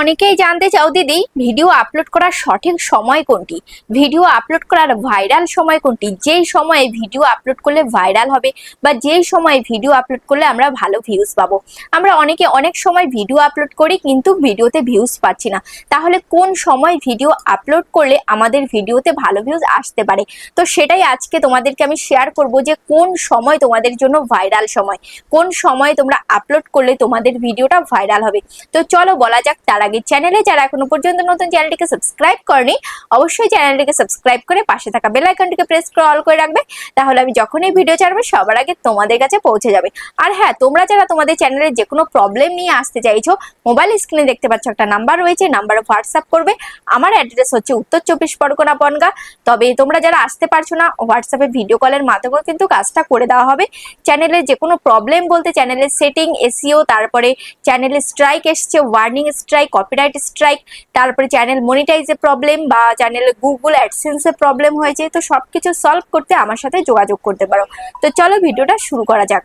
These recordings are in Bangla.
অনেকেই জানতে চাও দিদি ভিডিও আপলোড করার সঠিক সময় কোনটি? ভিডিও আপলোড করার ভাইরাল সময় কোনটি? যেই সময়ে ভিডিও আপলোড করলে ভাইরাল হবে বা যেই সময়ে ভিডিও আপলোড করলে আমরা ভালো ভিউজ পাবো। আমরা অনেকে অনেক সময় ভিডিও আপলোড করি কিন্তু ভিডিওতে ভিউজ পাচ্ছি না। তাহলে কোন সময় ভিডিও আপলোড করলে আমাদের ভিডিওতে ভালো ভিউজ আসতে পারে? তো সেটাই আজকে তোমাদেরকে আমি শেয়ার করব যে কোন সময় তোমাদের জন্য ভাইরাল সময়? কোন সময় তোমরা আপলোড করলে তোমাদের ভিডিওটা ভাইরাল হবে? তো চলো বলা যাক তার আগে চ্যানেলে যারা এখনও পর্যন্ত নতুন চ্যানেলটিকে সাবস্ক্রাইব করেনি, অবশ্যই চ্যানেলটিকে সাবস্ক্রাইব করে পাশে থাকা বেল আইকনটিকে প্রেস করে অল করে রাখবে। তাহলে আমি যখনই ভিডিও ছাড়বো, সবার আগে তোমাদের কাছে পৌঁছে যাবে। আর হ্যাঁ তোমরা যারা তোমাদের চ্যানেলে যে কোনো প্রবলেম নিয়ে আসতে চাইছো মোবাইল স্ক্রিনে দেখতে পাচ্ছ একটা নাম্বার রয়েছে নাম্বারে হোয়াটসঅ্যাপ করবে। আমার অ্যাড্রেস হচ্ছে উত্তর চব্বিশ পরগনা বনগা। তবে তোমরা যারা আসতে পারছ না হোয়াটসঅ্যাপে ভিডিও কলের মাধ্যমেও কিন্তু কাজটা করে দেওয়া হবে। চ্যানেলের যে কোনো প্রবলেম বলতে চ্যানেলের সেটিং এসিও তারপরে চ্যানেলে স্ট্রাইক এসছে ওয়ার্নিং স্ট্রাইক কপিরাইট স্ট্রাইক তারপরে চ্যানেল মনিটাইজে প্রবলেম বা চ্যানেলে গুগল অ্যাডসেন্সে প্রবলেম হয়েছে। তো সবকিছু সলভ করতে আমার সাথে যোগাযোগ করতে পারো। তো চলো ভিডিওটা শুরু করা যাক।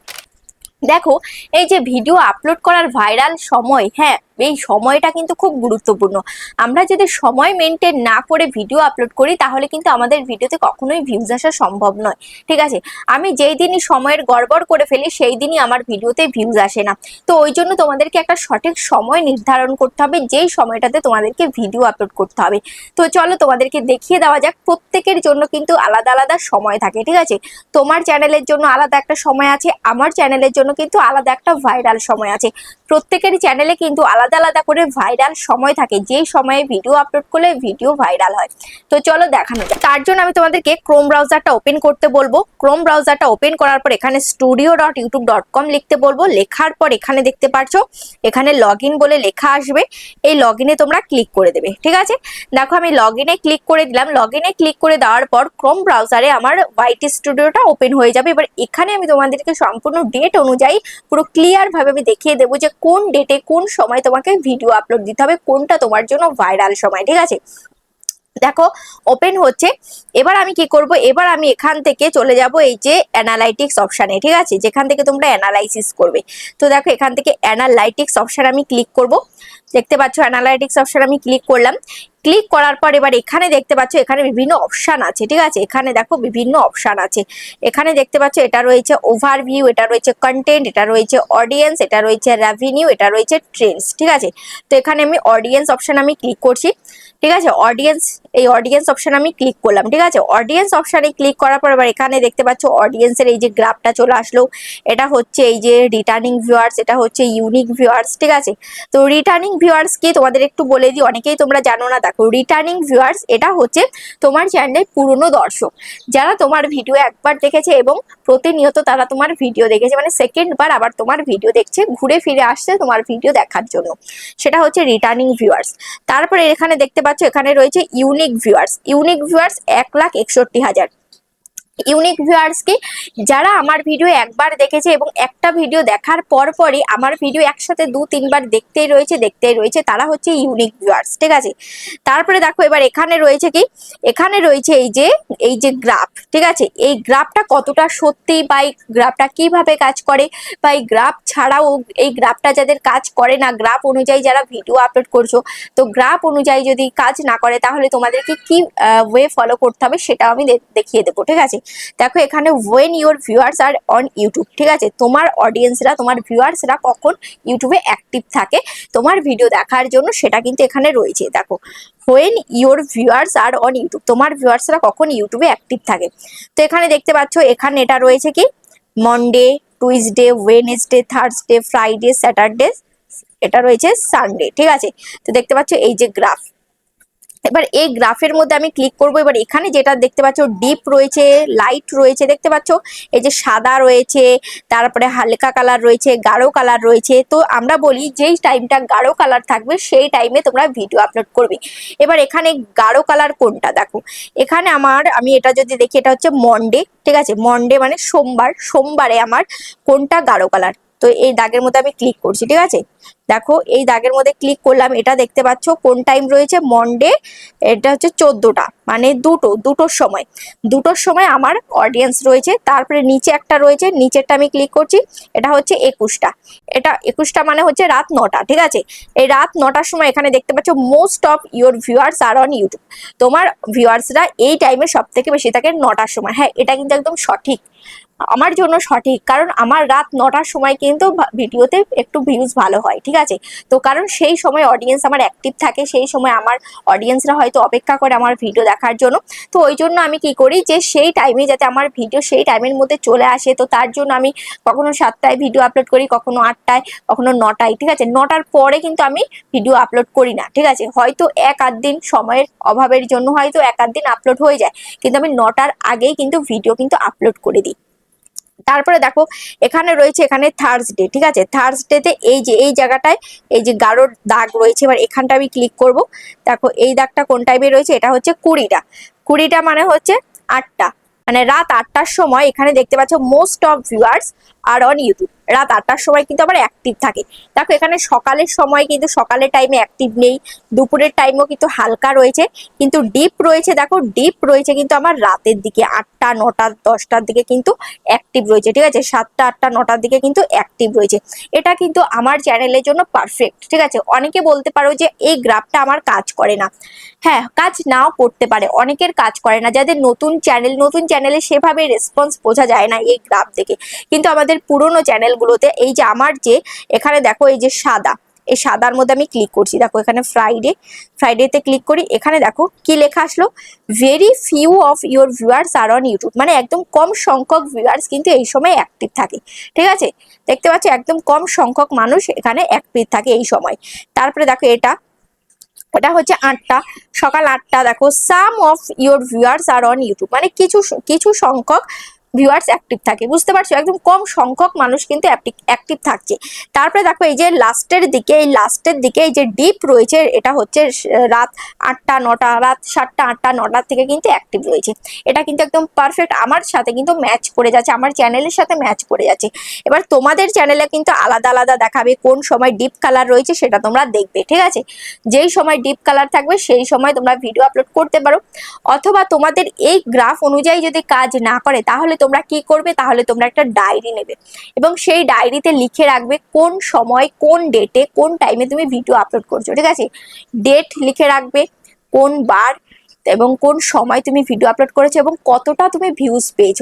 দেখো, এই যে ভিডিও আপলোড করার ভাইরাল সময় হ্যাঁ এই সময়টা কিন্তু খুব গুরুত্বপূর্ণ। আমরা যদি সময় মেনটেন না করে ভিডিও আপলোড করি, তাহলে কিন্তু আমাদের ভিডিওতে কখনোই ভিউজ আসা সম্ভব নয়। ঠিক আছে? আমি যেই দিনই সময়ের গড়বড় করে ফেলি, সেই দিনই আমার ভিডিওতে ভিউজ আসে না। তো ওই জন্য তোমাদেরকে একটা সঠিক সময় নির্ধারণ করতে হবে, যেই সময়টাতে তোমাদেরকে ভিডিও আপলোড করতে হবে। তো চলো তোমাদেরকে দেখিয়ে দেওয়া যাক, প্রত্যেকের জন্য কিন্তু আলাদা আলাদা সময় থাকে। ঠিক আছে? তোমার চ্যানেলের জন্য আলাদা একটা সময় আছে, আমার চ্যানেলের জন্য কিন্তু আলাদা একটা ভাইরাল সময় আছে। প্রত্যেকের চ্যানেলে কিন্তু আলাদা আলাদা আলাদা করে ভাইরাল সময় থাকে। যেই সময়ে ভিডিও আপলোড করলে ভিডিও ভাইরাল হয়। তো চলো দেখানো যাক। তার জন্য আমি তোমাদেরকে ক্রোম ব্রাউজারটা ওপেন করতে বলব। ক্রোম ব্রাউজারটা ওপেন করার পর এখানে studio dot YouTube dot com লিখতে বলব। লেখার পর এখানে দেখতে পাচ্ছ এখানে লগ বলে লেখা আসবে। এই লগ তোমরা ক্লিক করে দেবে। ঠিক আছে? দেখো আমি লগ ক্লিক করে দিলাম। লগ ক্লিক করে দেওয়ার পর ক্রোম ব্রাউজারে আমার ওয়াইটি স্টুডিওটা ওপেন হয়ে যাবে। এবার এখানে আমি তোমাদেরকে সম্পূর্ণ ডেট অনুযায়ী পুরো ক্লিয়ার ভাবে আমি দেখিয়ে দেবো যে কোন ডেটে কোন সময় তোমাকে ভিডিও আপলোড দিতে হবে কোনটা তোমার জন্য ভাইরাল সময়, ঠিক আছে? দেখো ওপেন হচ্ছে। এবার আমি কি করব? এবার আমি এখান থেকে চলে যাব এই যে অ্যানালাইটিক্স অপশানে ঠিক আছে? যেখান থেকে তোমরা অ্যানালাইসিস করবে। তো দেখো, এখান থেকে অ্যানালাইটিক্স অপশান আমি ক্লিক করব। দেখতে পাচ্ছ অ্যানালাইটিক্স অপশান আমি ক্লিক করলাম। ক্লিক করার পর এবার এখানে দেখতে পাচ্ছ, এখানে বিভিন্ন অপশান আছে, ঠিক আছে? এখানে দেখো বিভিন্ন অপশান আছে। এখানে দেখতে পাচ্ছ, এটা রয়েছে ওভারভিউ এটা রয়েছে কন্টেন্ট এটা রয়েছে অডিয়েন্স এটা রয়েছে রেভিনিউ এটা রয়েছে ট্রেন্ডস ঠিক আছে? তো এখানে আমি অডিয়েন্স অপশান আমি ক্লিক করছি, ঠিক আছে? অডিয়েন্স এই অডিয়েন্স অপশান আমি ক্লিক করলাম, ঠিক আছে? অডিয়েন্স অপশানে ক্লিক করার পর এবার এখানে দেখতে পাচ্ছ অডিয়েন্সের এই যে গ্রাফটা চলে আসলো। এটা হচ্ছে এই যে রিটার্নিং ভিউয়ার্স এটা হচ্ছে ইউনিক ভিউয়ার্স ঠিক আছে? তো রিটার্নিং ভিউয়ার্স কি তোমাদের একটু বলে দিই, অনেকেই তোমরা জানো না দেখো রিটার্নিং ভিউয়ার্স এটা হচ্ছে তোমার চ্যানেলের পুরনো দর্শক। যারা তোমার ভিডিও একবার দেখেছে এবং প্রতিনিয়ত তারা তোমার ভিডিও দেখেছে মানে সেকেন্ড বার আবার তোমার ভিডিও দেখছে, ঘুরে ফিরে আসছে তোমার ভিডিও দেখার জন্য। সেটা হচ্ছে রিটার্নিং ভিউয়ার্স তারপরে এখানে দেখতে পাচ্ছ, এখানে রয়েছে ইউনিক ভিউয়ার্স ইউনিক ভিউয়ার্স এক লাখ একষট্টি হাজার। ইউনিক ভিউয়ার্সকে যারা আমার ভিডিও একবার দেখেছে এবং একটা ভিডিও দেখার পর পরই আমার ভিডিও একসাথে দু, তিনবার দেখতেই রয়েছে দেখতেই রয়েছে, তারা হচ্ছে ইউনিক ভিউয়ার্স ঠিক আছে? তারপরে দেখো এবার এখানে রয়েছে কি? এখানে রয়েছে এই যে এই যে গ্রাফ ঠিক আছে? এই গ্রাফটা কতটা সত্যি বা এই গ্রাফটা কীভাবে কাজ করে বা এই গ্রাফ ছাড়াও এই গ্রাফটা যাদের কাজ করে না গ্রাফ অনুযায়ী যারা ভিডিও আপলোড করছ, তো গ্রাফ অনুযায়ী যদি কাজ না করে তাহলে তোমাদেরকে কি ওয়ে ফলো করতে হবে সেটাও আমি দেখিয়ে দেবো, ঠিক আছে? দেখো, এখানে when your viewers are on YouTube ঠিক আছে? তোমার অডিয়েন্সরা তোমার ভিউয়ার্সরা কখন ইউটিউবে অ্যাক্টিভ থাকে, তোমার ভিডিও দেখার জন্য সেটা কিন্তু এখানে রয়েছে। দেখো when your viewers are on YouTube তোমার ভিউয়ার্সরা কখন ইউটিউবে অ্যাক্টিভ থাকে? তো এখানে দেখতে পাচ্ছ, এখানে এটা রয়েছে কি? Monday Tuesday Wednesday Thursday Friday Saturday এটা রয়েছে সানডে ঠিক আছে? তো দেখতে পাচ্ছ, এই যে গ্রাফ এবার এই গ্রাফের মধ্যে আমি ক্লিক করব। এবার এখানে যেটা দেখতে পাচ্ছ ডিপ রয়েছে লাইট রয়েছে, দেখতে পাচ্ছ? এই যে সাদা রয়েছে, তারপরে হালকা কালার রয়েছে, গাঢ় কালার রয়েছে। তো আমরা বলি যেই টাইমটা গাঢ় কালার থাকবে, সেই টাইমে তোমরা ভিডিও আপলোড করবে। এবার এখানে গাঢ় কালার কোনটা? দেখো, এখানে আমার, আমি এটা যদি দেখি, এটা হচ্ছে মন্ডে ঠিক আছে? মন্ডে মানে সোমবার, সোমবারে আমার কোনটা গাঢ় কালার তো এই দাগের মধ্যে আমি ক্লিক করছি, ঠিক আছে? দেখো, এই দাগের মধ্যে ক্লিক করলাম, এটা দেখতে পাচ্ছ কোন টাইম রয়েছে? মন্ডে এটা হচ্ছে চোদ্দোটা মানে দুটো, দুটোর সময়। দুটোর সময় আমার অডিয়েন্স রয়েছে, তারপরে নিচে একটা রয়েছে, নিচেরটা আমি ক্লিক করছি, এটা হচ্ছে একুশটা। এটা একুশটা মানে হচ্ছে রাত নটা, ঠিক আছে? এই রাত নটার সময় এখানে দেখতে পাচ্ছ most of your viewers are on YouTube তোমার ভিউয়ার্সরা এই টাইমে সব থেকে বেশি থাকে নটার সময়। হ্যাঁ এটা কিন্তু একদম সঠিক। আমার জন্য সঠিক। কারণ আমার রাত নটার সময় কিন্তু ভিডিওতে একটু ভিউজ ভালো হয়, ঠিক আছে? তো কারণ সেই সময় অডিয়েন্স আমার অ্যাক্টিভ থাকে, সেই সময় আমার অডিয়েন্সরা হয়তো অপেক্ষা করে আমার ভিডিও দেখার জন্য। তো ওই জন্য আমি কি করি যে, সেই টাইমে যাতে আমার ভিডিও সেই টাইমের মধ্যে চলে আসে, তো তার জন্য আমি কখনো সাতটায় ভিডিও আপলোড করি, কখনো আটটায়, কখনো নটায়, ঠিক আছে? নটার পরে কিন্তু আমি ভিডিও আপলোড করি না, ঠিক আছে? হয়তো এক আধ দিন সময়ের অভাবের জন্য হয়তো এক আধ দিন আপলোড হয়ে যায়, কিন্তু আমি নটার আগেই কিন্তু ভিডিও কিন্তু আপলোড করে দিই। তারপরে দেখো, এখানে রয়েছে এখানে থার্সডে ঠিক আছে? থার্সডেতে এই যে, এই জায়গাটায় এই যে গাঢ়র দাগ রয়েছে, এবার এখানটা আমি ক্লিক করব। দেখো, এই দাগটা কোন টাইপে রয়েছে? এটা হচ্ছে কুড়িটা। কুড়িটা মানে হচ্ছে আটটা। মানে রাত আটটার সময় এখানে দেখতে পাচ্ছ most of viewers are on YouTube রাত আটটার সময় কিন্তু আবার অ্যাক্টিভ থাকে। দেখো, এখানে সকালের সময় কিন্তু সকালের টাইমে অ্যাক্টিভ নেই। দুপুরের টাইমও কিন্তু হালকা রয়েছে। কিন্তু ডিপ রয়েছে, দেখো ডিপ রয়েছে কিন্তু আমার রাতের দিকে। আটটা, নটা, দশটার দিকে কিন্তু অ্যাক্টিভ রয়েছে, ঠিক আছে? সাতটা, আটটা, নটার দিকে কিন্তু অ্যাক্টিভ রয়েছে। এটা কিন্তু আমার চ্যানেলের জন্য পারফেক্ট ঠিক আছে? অনেকে বলতে পারো যে এই গ্রাফটা আমার কাজ করে না। হ্যাঁ কাজ নাও করতে পারে। অনেকের কাজ করে না। যাদের নতুন চ্যানেল নতুন চ্যানেলে সেভাবে রেসপন্স বোঝা যায় না এই গ্রাফ দেখে। কিন্তু আমাদের পুরনো চ্যানেলগুলোতে এই যে আমার যে, এখানে দেখো এই যে সাদা, এই সাদার মধ্যে আমি ক্লিক করছি। দেখো এখানে ফ্রাইডে ফ্রাইডেতে ক্লিক করি। এখানে দেখো কি লেখা আসলো? Very few of your viewers are on YouTube মানে একদম কম সংখ্যক ভিউয়ার্স কিন্তু এই সময় অ্যাক্টিভ থাকে। ঠিক আছে? দেখতে পাচ্ছ একদম কম সংখ্যক মানুষ এখানে অ্যাক্টিভ থাকে এই সময়। তারপরে দেখো এটা। এটা হচ্ছে আটটা। সকাল আটটা। দেখো some of your viewers are on YouTube মানে কিছু কিছু সংখ্যক ভিউয়ার্স অ্যাক্টিভ থাকে। বুঝতে পারছ? একদম কম সংখ্যক মানুষ কিন্তু অ্যাক্টিভ থাকছে। তারপরে দেখো এই যে লাস্টের দিকে, এই লাস্টের দিকে এই যে ডিপ রয়েছে, এটা হচ্ছে রাত আটটা, নটা, রাত সাতটা, আটটা নটার থেকে কিন্তু অ্যাক্টিভ রয়েছে। এটা কিন্তু একদম পারফেক্ট আমার সাথে কিন্তু ম্যাচ করে যাচ্ছে, আমার চ্যানেলের সাথে ম্যাচ করে যাচ্ছে। এবার তোমাদের চ্যানেলে কিন্তু আলাদা আলাদা দেখাবে কোন সময় ডিপ কালার রয়েছে, সেটা তোমরা দেখবে, ঠিক আছে? যেই সময় ডিপ কালার থাকবে, সেই সময় তোমরা ভিডিও আপলোড করতে পারো। অথবা তোমাদের এই গ্রাফ অনুযায়ী যদি কাজ না করে, তাহলে তোমরা কি করবে, তাহলে তোমরা একটা ডায়েরি নেবে। এবং সেই ডায়েরিতে লিখে রাখবে কোন সময়, কোন ডেটে কোন টাইমে তুমি ভিডিও আপলোড করছ, ঠিক আছে? ডেট লিখে রাখবে, কোন বার, এবং কোন সময় তুমি ভিডিও আপলোড করেছ, এবং কতটা তুমি ভিউজ পেয়েছ।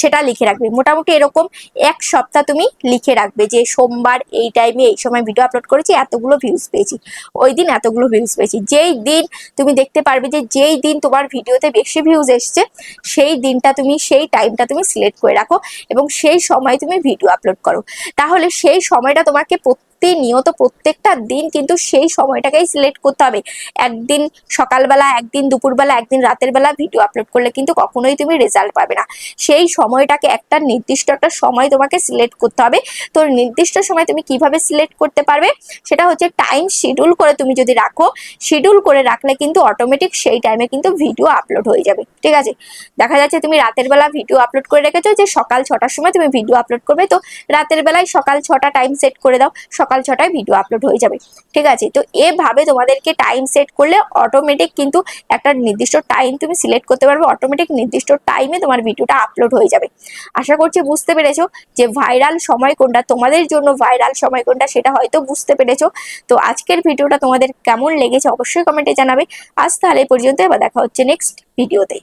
সেটা লিখে রাখবে। মোটামুটি এরকম এক সপ্তাহ তুমি লিখে রাখবে যে সোমবার এই টাইমে এই সময় ভিডিও আপলোড করেছি, এতগুলো ভিউজ পেয়েছি। ওই দিন এতগুলো ভিউজ পেয়েছি। যেই দিন তুমি দেখতে পারবে যে যেই দিন তোমার ভিডিওতে বেশি ভিউজ এসছে, সেই দিনটা তুমি, সেই টাইমটা তুমি সিলেক্ট করে রাখো এবং সেই সময় তুমি ভিডিও আপলোড করো। তাহলে সেই সময়টা তোমাকে প্রতিনিয়ত প্রত্যেকটা দিন কিন্তু সেই সময়টাকেই সিলেক্ট করতে হবে। একদিন সকালবেলা, একদিন দুপুরবেলা, একদিন রাতের বেলা ভিডিও আপলোড করলে কিন্তু কখনোই তুমি রেজাল্ট পাবে না। সেই সময়টাকে একটা নির্দিষ্ট একটা সময় তোমাকে সিলেক্ট করতে হবে। তো নির্দিষ্ট সময় তুমি কীভাবে সিলেক্ট করতে পারবে? সেটা হচ্ছে টাইম শিডিউল করে তুমি যদি রাখো শিডিউল করে রাখলে কিন্তু অটোমেটিক সেই টাইমে কিন্তু ভিডিও আপলোড হয়ে যাবে। ঠিক আছে? দেখা যাচ্ছে তুমি রাতের বেলা ভিডিও আপলোড করে রেখেছো যে সকাল ছটার সময় তুমি ভিডিও আপলোড করবে। তো রাতের বেলায় সকাল ছটা টাইম সেট করে দাও। সকাল ছটায় ভিডিও আপলোড হয়ে যাবে। ঠিক আছে? তো এভাবে তোমাদেরকে টাইম সেট করলে অটোমেটিক কিন্তু একটা নির্দিষ্ট টাইম তুমি সিলেক্ট করতে পারবে অটোমেটিক নির্দিষ্ট টাইমে তোমার ভিডিওটা আপলোড হয়ে যাবে। আশা করছি বুঝতে পেরেছ যে ভাইরাল সময় কোনটা, তোমাদের জন্য ভাইরাল সময় কোনটা সেটা হয়তো বুঝতে পেরেছ। তো আজকের ভিডিওটা তোমাদের কেমন লেগেছে অবশ্যই কমেন্টে জানাবে। আজ তাহলে পর্যন্ত, এবার দেখা হচ্ছে নেক্সট ভিডিওতে